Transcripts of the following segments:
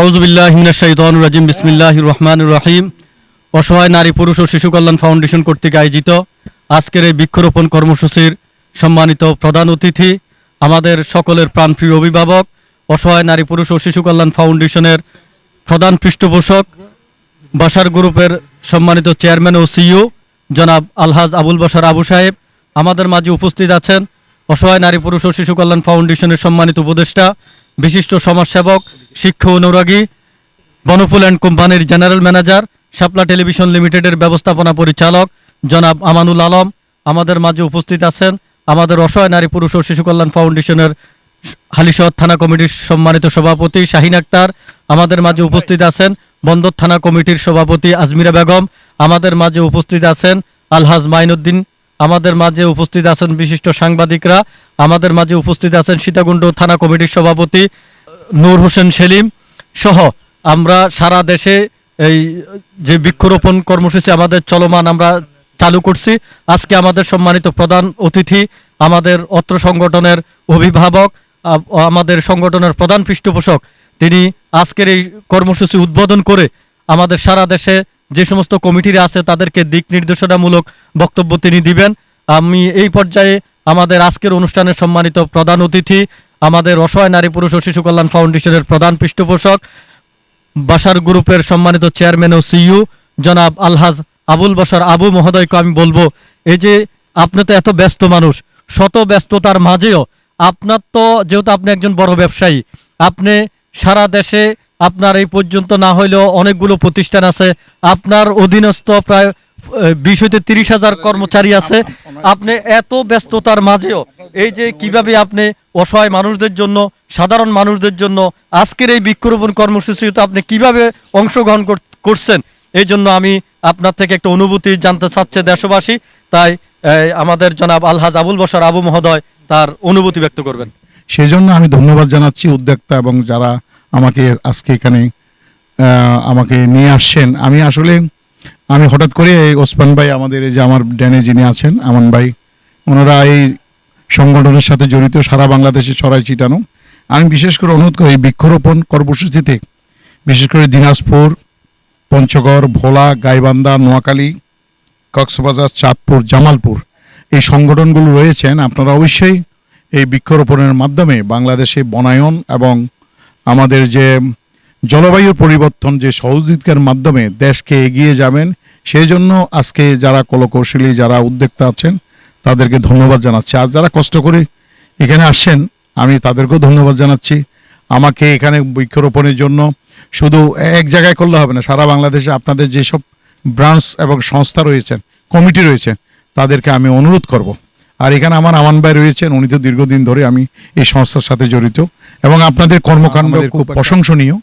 আউজবিল্লাহিমিনাশাইতানুর বিসমিল্লাহ রহমান রহিম। অসহায় নারী, পুরুষ ও শিশু কল্যাণ ফাউন্ডেশন কর্তৃক আয়োজিত আজকের এই বৃক্ষরোপণ কর্মসূচির সম্মানিত প্রধান অতিথি, আমাদের সকলের প্রাণপ্রিয় অভিভাবক, অসহায় নারী, পুরুষ ও শিশু কল্যাণ ফাউন্ডেশনের প্রধান পৃষ্ঠপোষক, বাসার গ্রুপের সম্মানিত চেয়ারম্যান ও সিইও, জনাব আলহাজ আবুল বাসার আবু সাহেব। আমাদের মাঝে উপস্থিত আছেন অসহায় নারী, পুরুষ ও শিশু কল্যাণ ফাউন্ডেশনের সম্মানিত উপদেষ্টা, বিশিষ্ট সমাজসেবক শিক্ষা অনুরাগী বনফুল অ্যান্ড কোম্পানির জেনারেল ম্যানেজার, শাপলা টেলিভিশন লিমিটেডের ব্যবস্থাপনা পরিচালক জনাব আমানুল আলম। আমাদের মাঝে উপস্থিত আছেন আমাদের অসহায় নারী পুরুষ ও শিশু কল্যাণ ফাউন্ডেশনের হালিশহর থানা কমিটির সম্মানিত সভাপতি শাহিন আক্তার। আমাদের মাঝে উপস্থিত আছেন বন্দর থানা কমিটির সভাপতি আজমিরা বেগম। আমাদের মাঝে উপস্থিত আছেন আলহাজ মাইনুদ্দিন। আমাদের মাঝে উপস্থিত আছেন বিশিষ্ট সাংবাদিকরা। আমাদের মাঝে উপস্থিত আছেন সীতাকুণ্ড থানা কমিটির সভাপতি নূর হোসেন সেলিম সহ আমরা সারা দেশে এই যে বৃক্ষরোপণ কর্মসূচি আমাদের চলমান আমরা চালু করছি। আজকে আমাদের সম্মানিত প্রধান অতিথি আমাদের অত্র সংগঠনের অভিভাবক আমাদের সংগঠনের প্রধান পৃষ্ঠপোষক, তিনি আজকের এই কর্মসূচি উদ্বোধন করে আমাদের সারা দেশে যে সমস্ত কমিটিরা আছে তাদেরকে দিক নির্দেশনামূলক বক্তব্য তিনি দিবেন। আমি এই পর্যায়ে আমাদের আজকের অনুষ্ঠানের সম্মানিত প্রধান অতিথি আমাদের অসহায় নারী পুরুষ ও শিশু কল্যাণ ফাউন্ডেশনের প্রধান পৃষ্ঠপোষক, বাসার গ্রুপের সম্মানিত চেয়ারম্যান ও সিইউ জনাব আলহাজ আবুল বসার আবু মহোদয়কে আমি বলব, এই যে আপনি তো এত ব্যস্ত মানুষ, শত ব্যস্ততার মাঝেও আপনার তো, যেহেতু আপনি একজন বড় ব্যবসায়ী, আপনি সারা দেশে আপনার এই পর্যন্ত না হইলেও অনেকগুলো প্রতিষ্ঠান আছে, আপনার অধীনস্থ প্রায় বিশ হইতে তিরিশ হাজার কর্মচারী আছে। আপনি এত ব্যস্ততার মাঝেও এই যে কীভাবে আপনি অসহায় মানুষদের জন্য, সাধারণ মানুষদের জন্য আজকের এই বৃক্ষরোপণ কর্মসূচিতে আপনি কীভাবে অংশগ্রহণ কর- করছেন, এই জন্য আমি আপনার থেকে একটা অনুভূতি জানতে চাচ্ছে দেশবাসী। তাই আমাদের জনাব আলহাজ আবুল বসার আবু মহোদয় তার অনুভূতি ব্যক্ত করবেন। সেই জন্য আমি ধন্যবাদ জানাচ্ছি উদ্যোক্তা এবং যারা আমাকে আজকে এখানে আমাকে নিয়ে আসছেন। আমি আসলে আমি হঠাৎ করে এই ওসমান ভাই আমাদের এই যে আমার ড্যানে যিনি আছেন, আমান ভাই, ওনারা এই সংগঠনের সাথে জড়িত, সারা বাংলাদেশে ছড়াই ছিটানো। আমি বিশেষ করে অনুরোধ করি বৃক্ষরোপণ কর্মসূচিতে, বিশেষ করে দিনাজপুর, পঞ্চগড়, ভোলা, গাইবান্ধা, নোয়াখালী, কক্সবাজার, চাঁদপুর, জামালপুর এই সংগঠনগুলো রয়েছেন। আপনারা অবশ্যই এই বৃক্ষরোপণের মাধ্যমে বাংলাদেশে বনায়ন এবং আমাদের যে জলবায়ু পরিবর্তন যে সহযোগিতার মাধ্যমে দেশকে এগিয়ে যাবেন সেই জন্য আজকে যারা কলকৌশলী যারা উদ্যোক্তা আছেন তাদেরকে ধন্যবাদ জানাচ্ছি। আর যারা কষ্ট করে এখানে আসছেন আমি তাদেরকেও ধন্যবাদ জানাচ্ছি। আমাকে এখানে বৃক্ষরোপণের জন্য শুধু এক জায়গায় করলে হবে না সারা বাংলাদেশে আপনাদের যেসব ব্রাঞ্চ এবং সংস্থা রয়েছেন কমিটি রয়েছেন তাদেরকে আমি অনুরোধ করব। আর এখানে আমার আমান ভাই রয়েছেন উনি তো দীর্ঘদিন ধরে আমি এই সংস্থার সাথে জড়িত। এবং আপনাদের কর্মকাণ্ড খুব প্রশংসনীয়।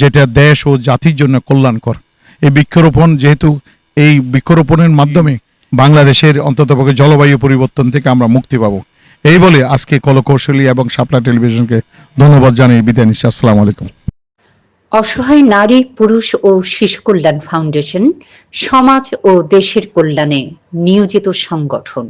যেটা দেশ ও জাতির জন্য কল্যাণকর। এই বৃক্ষরোপণ যেহেতু এই বৃক্ষরোপণের মাধ্যমে বাংলাদেশের অন্ততপক্ষে জলবায়ু পরিবর্তন থেকে আমরা মুক্তি পাবো। এই বলে আজকে কলকৌশলী এবং শাপলা টেলিভিশনকে ধন্যবাদ জানিয়ে বিদায় নিচ্ছি। আসসালামু আলাইকুম। অসহায় নারী, পুরুষ ও শিশু কল্যাণ ফাউন্ডেশন, সমাজ ও দেশের কল্যাণে নিয়োজিত সংগঠন।